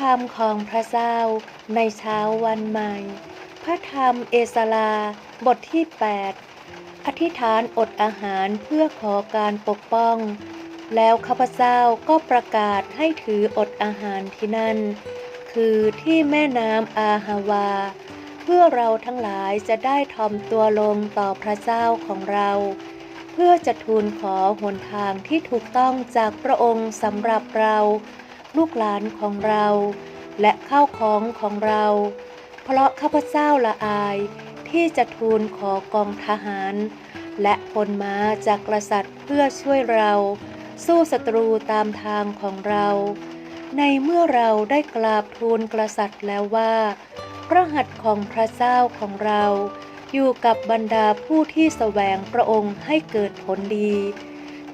ธรรมของพระเจ้าในเช้าวันใหม่ พระธรรมเอสลาบทที่ 8 อธิษฐานอดอาหารเพื่อขอการปกป้อง แล้วข้าพเจ้าก็ประกาศให้ถืออดอาหารที่นั่น คือที่แม่น้ำอาฮาวา เพื่อเราทั้งหลายจะได้ทอมตัวลงต่อพระเจ้าของเรา เพื่อจะทูลขอหนทางที่ถูกต้องจากพระองค์สำหรับเรา ลูกหลานของเรา และข้าวของของเรา เพราะข้าพเจ้าละอายที่จะทูลขอกองทหาร และพลม้าจากกษัตริย์เพื่อช่วยเรา สู้ศัตรูตามทางของเรา ในเมื่อเราได้กราบทูลกษัตริย์แล้วว่า พระหัตถ์ของพระเจ้าของเรา อยู่กับบรรดาผู้ที่แสวงพระองค์ให้เกิดผลดี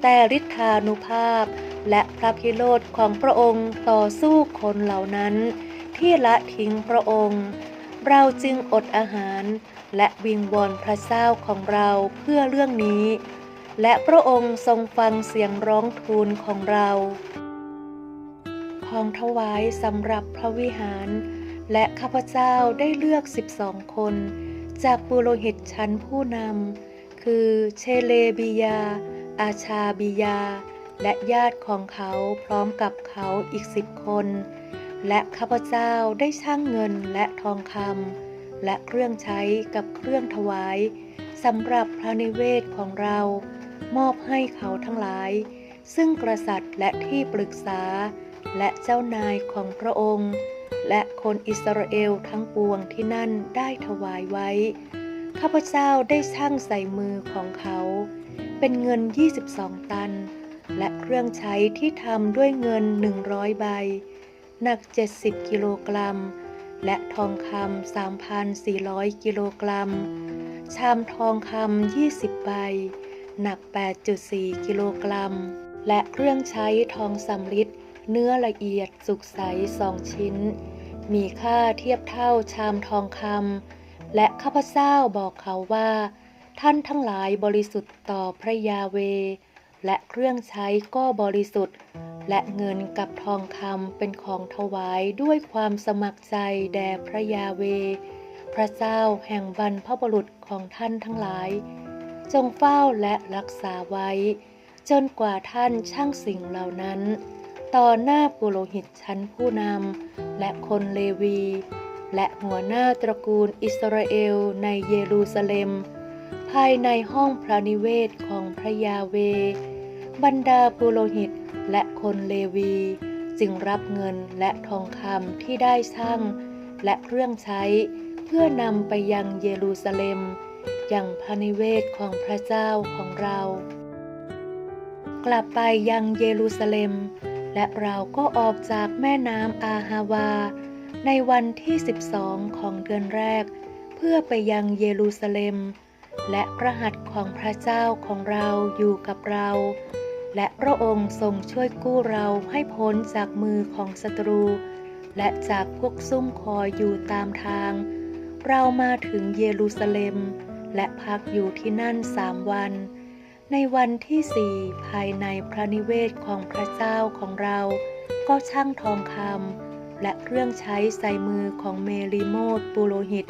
แต่ฤทธานุภาพ และพระพิโรธของพระองค์ต่อสู้คนเหล่านั้น ที่ละทิ้งพระองค์ เราจึงอดอาหาร และวิงวอนพระเจ้าของเราเพื่อเรื่องนี้ และพระองค์ทรงฟังเสียงร้องทูลของเราของถวายสำหรับพระวิหาร และข้าพเจ้าได้เลือก 12 คน จากปุโรหิตชั้นผู้นำ คือเชเลบียา อาชาบียา และญาติของเขาพร้อมกับเขาอีกสิบคน และข้าพเจ้าได้ช่างเงินและทองคำและเครื่องใช้กับเครื่องถวายสำหรับพระนิเวศของเรา มอบให้เขาทั้งหลาย ซึ่งกษัตริย์และที่ปรึกษา และเจ้านายของพระองค์ และคนอิสราเอลทั้งปวงที่นั่นได้ถวายไว้ ข้าพเจ้าได้ช่างใส่มือของเขา เป็นเงิน 22 ตัน และเครื่องใช้ที่ทำด้วยเงิน 100 ใบ หนัก 70 กิโลกรัม และทองคำ 3,400 กิโลกรัม ชามทองคำ 20 ใบ หนัก 8.4 กิโลกรัม และเครื่องใช้ทองสำริดเนื้อละเอียดสุกใสสองชิ้น มีค่าเทียบเท่าชามทองคำและข้าพเจ้าบอกเขาว่า ท่านทั้งหลายบริสุทธิ์ต่อพระยาเว และเครื่องใช้ก็บริสุทธิ์ และเงินกับทองคำเป็นของถวายด้วยความสมัครใจแด่พระยาเว พระเจ้าแห่งบรรพบุรุษของท่านทั้งหลาย จงเฝ้าและรักษาไว้ จนกว่าท่านช่างสิ่งเหล่านั้น ต่อหน้าปุโรหิตชั้นผู้นำและคนเลวี และหัวหน้าตระกูลอิสราเอลในเยรูซาเล็มายในห้องพระนิเวศของพระยาเว บรรดาปุโรหิตและคนเลวี จึงรับเงินและทองคำที่ได้ช่างและเครื่องใช้ เพื่อนำไปยังเยรูซาเล็มอย่างพระนิเวศของพระเจ้าของเรา กลับไปยังเยรูซาเล็ม และเราก็ออกจากแม่น้ำอาฮาวา ในวันที่ 12 ของเดือนแรก เพื่อไปยังเยรูซาเล็ม และพระหัตถ์ของพระเจ้าของเราอยู่กับเรา และพระองค์ทรงช่วยกู้เราให้พ้นจากมือของศัตรู และจากพวกซุ่มคอยอยู่ตามทาง เรามาถึงเยรูซาเล็ม และพักอยู่ที่นั่นสามวัน ในวันที่สี่ภายในพระนิเวศของพระเจ้าของเรา ก็ช่างทองคำและเครื่องใช้ใส่มือของเมริโมดปุโรหิต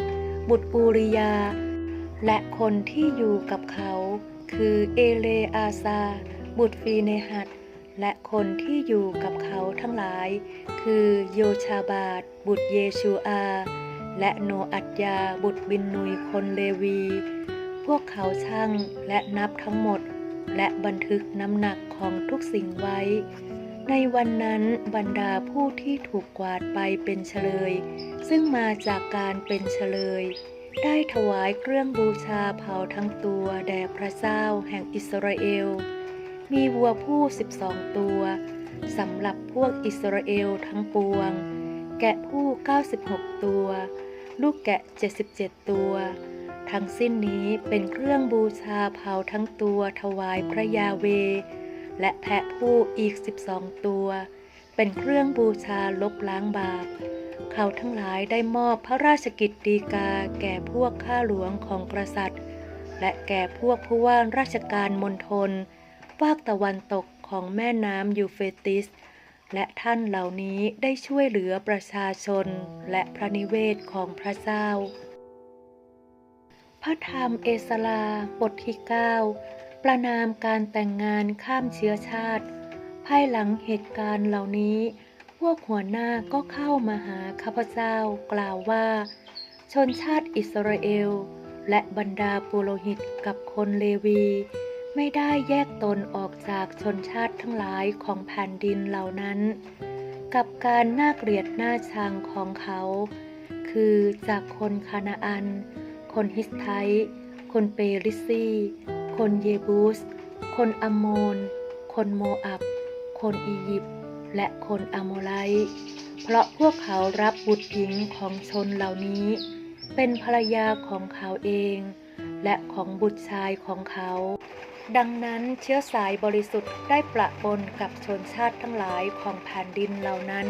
บุตรปูริยา และคนที่อยู่กับเขาคือเอเลอาซา บุตรฟีเนหัดและคนที่อยู่กับเขาทั้งหลาย คือโยชาบาดบุตรเยชูอา และโนอัตยาบุตรบินนุยคนเลวี พวกเขาช่างและนับทั้งหมด และบันทึกน้ำหนักของทุกสิ่งไว้ ในวันนั้นบรรดาผู้ที่ถูกกวาดไปเป็นเฉลย ซึ่งมาจากการเป็นเฉลย ได้ถวายเครื่องบูชาเผาทั้งตัวแด่พระเจ้าแห่งอิสราเอล มีวัวผู้12ตัวสำหรับพวกอิสราเอลทั้งปวง แกะผู้ 96 ตัว ลูกแกะ 77 ตัว ทั้งสิ้นนี้เป็นเครื่องบูชาเผาทั้งตัวถวายพระยาเว และแพะผู้อีก 12 ตัว เป็นเครื่องบูชาลบล้างบาป เขาทั้งหลายได้มอบพระราชกิจดีกาแก่พวกข้าหลวงของกษัตริย์ และแก่พวกผู้ว่าราชการมณฑลภาคตะวันตกของแม่น้ำยูเฟติส และท่านเหล่านี้ได้ช่วยเหลือประชาชนและพระนิเวศของพระเจ้า พระธรรมเอสลาบทที่ 9 ประนามการแต่งงานข้ามเชื้อชาติ ภายหลังเหตุการณ์เหล่านี้ พวกหัวหน้าก็เข้ามาหาข้าพเจ้ากล่าวว่า ชนชาติอิสราเอล และบรรดาปุโรหิตกับคนเลวี ไม่ได้แยกตนออกจากชนชาติทั้งหลายของแผ่นดินเหล่านั้น กับการน่าเกลียดหน่าชังของเขา คือจากคนคานาอัน คนฮิสไทต์คนเปริซีคนเยบูส คนอมโมน คนโมอับ คนอียิปต์ และคนอโมไลเพราะพวกเขารับบุตรหญิงของชนเหล่านี้ เป็นภรรยาของเขาเอง และของบุตรชายของเขา ดังนั้นเชื้อสายบริสุทธิ์ได้ประปนกับชนชาติทั้งหลายของแผ่นดินเหล่านั้น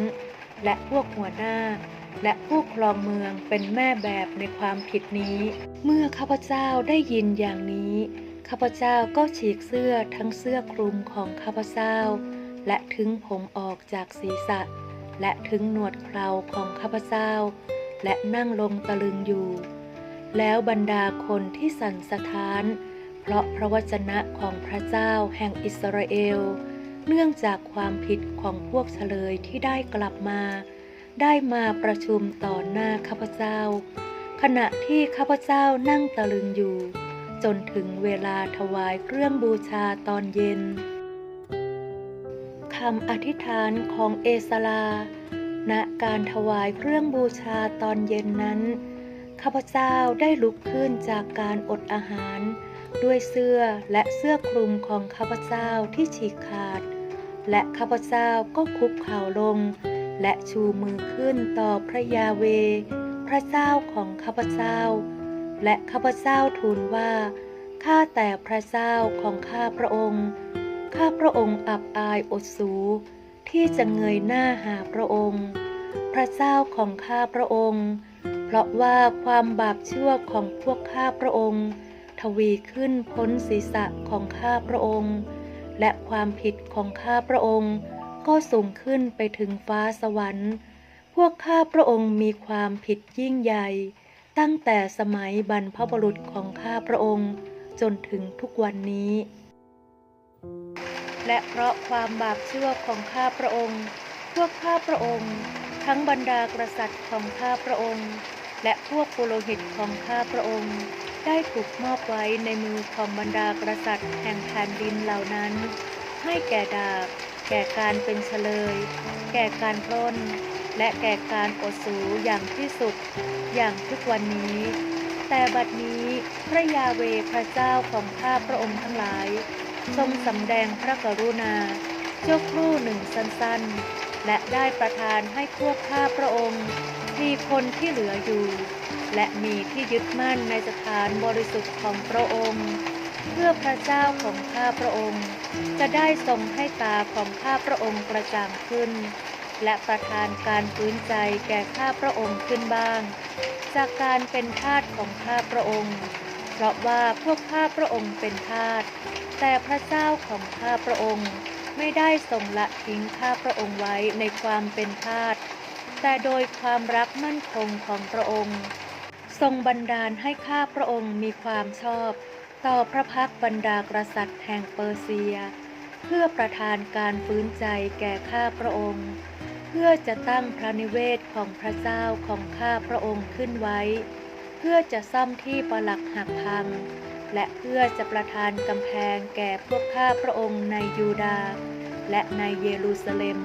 และพวกหัวหน้าและผู้ครองเมืองเป็นแม่แบบในความผิดนี้ เมื่อข้าพเจ้าได้ยินอย่างนี้ ข้าพเจ้าก็ฉีกเสื้อทั้งเสื้อคลุมของข้าพเจ้า และถึงผมออกจากศีรษะ และถึงหนวดเคราของข้าพเจ้า และนั่งลงตะลึงอยู่ แล้วบรรดาคนที่สั่นสะท้าน เพราะพระวจนะของพระเจ้าแห่งอิสราเอล เนื่องจากความผิดของพวกเฉลยที่ได้กลับมา ได้มาประชุมต่อหน้าข้าพเจ้า ขณะที่ข้าพเจ้านั่งตะลึงอยู่ จนถึงเวลาถวายเครื่องบูชาตอนเย็นำอธิษฐานของเอสลา ณการถวายเครื่องบูชาตอนเย็นนั้น ข้าพเจ้าได้ลุกขึ้นจากการอดอาหาร ด้วยเสื้อและเสื้อคลุมของข้าพเจ้าที่ฉีกขาด และข้าพเจ้าก็คุกเข่าลง และชูมือขึ้นต่อพระยาเว พระเจ้าของข้าพเจ้า และข้าพเจ้าทูลว่าข้าแต่พระเจ้าของข้าพระองค์ ข้าพระองค์อับอายอดสูที่จะเงยหน้าหาพระองค์ พระเจ้าของข้าพระองค์ เพราะว่าความบาปชั่วของพวกข้าพระองค์ ทวีขึ้นพ้นศีรษะของข้าพระองค์ และความผิดของข้าพระองค์ ก็สูงขึ้นไปถึงฟ้าสวรรค์ พวกข้าพระองค์มีความผิดยิ่งใหญ่ ตั้งแต่สมัยบรรพบุรุษของข้าพระองค์ จนถึงทุกวันนี้ และเพราะความบาปชั่วของข้าพระองค์ พวกข้าพระองค์ ทั้งบรรดากษัตริย์ของข้าพระองค์ และพวกปุโรหิตของข้าพระองค์ ได้ถูกมอบไว้ในมือของบรรดากษัตริย์แห่งแผ่นดินเหล่านั้น ให้แก่ดาบ แก่การเป็นเฉลย แก่การปล้น และแก่การอดสูอย่างที่สุด อย่างทุกวันนี้ แต่บัดนี้พระยาเวพระเจ้าของข้าพระองค์ทั้งหลาย ทรงสำแดงพระกรุณาชั่วครู่หนึ่งสั้นๆ และได้ประทานให้พวกข้าพระองค์ มีคนที่เหลืออยู่ และมีที่ยึดมั่นในสถานบริสุทธิ์ของพระองค์ เพื่อพระเจ้าของข้าพระองค์ จะได้ทรงให้ตาของข้าพระองค์กระจ่างขึ้น และประทานการฟื้นใจแก่ข้าพระองค์ขึ้นบ้าง จากการเป็นทาสของข้าพระองค์ เพราะว่าพวกข้าพระองค์เป็นทาส แต่พระเจ้าของข้าพระองค์ไม่ได้ทรงละทิ้งข้าพระองค์ไว้ในความเป็นทาสแต่โดยความรักมั่นคงของพระองค์ ทรงบันดาลให้ข้าพระองค์มีความชอบ ต่อพระพักบรรดากษัตริย์แห่งเปอร์เซีย เพื่อประทานการฟื้นใจแก่ข้าพระองค์ เพื่อจะตั้งพระนิเวศของพระเจ้าของข้าพระองค์ขึ้นไว้ เพื่อจะซ่อมที่ปลักหักพัง และเพื่อจะประทานกำแพงแก่พวกข้าพระองค์ในยูดาห์และในเยรูซาเล็ม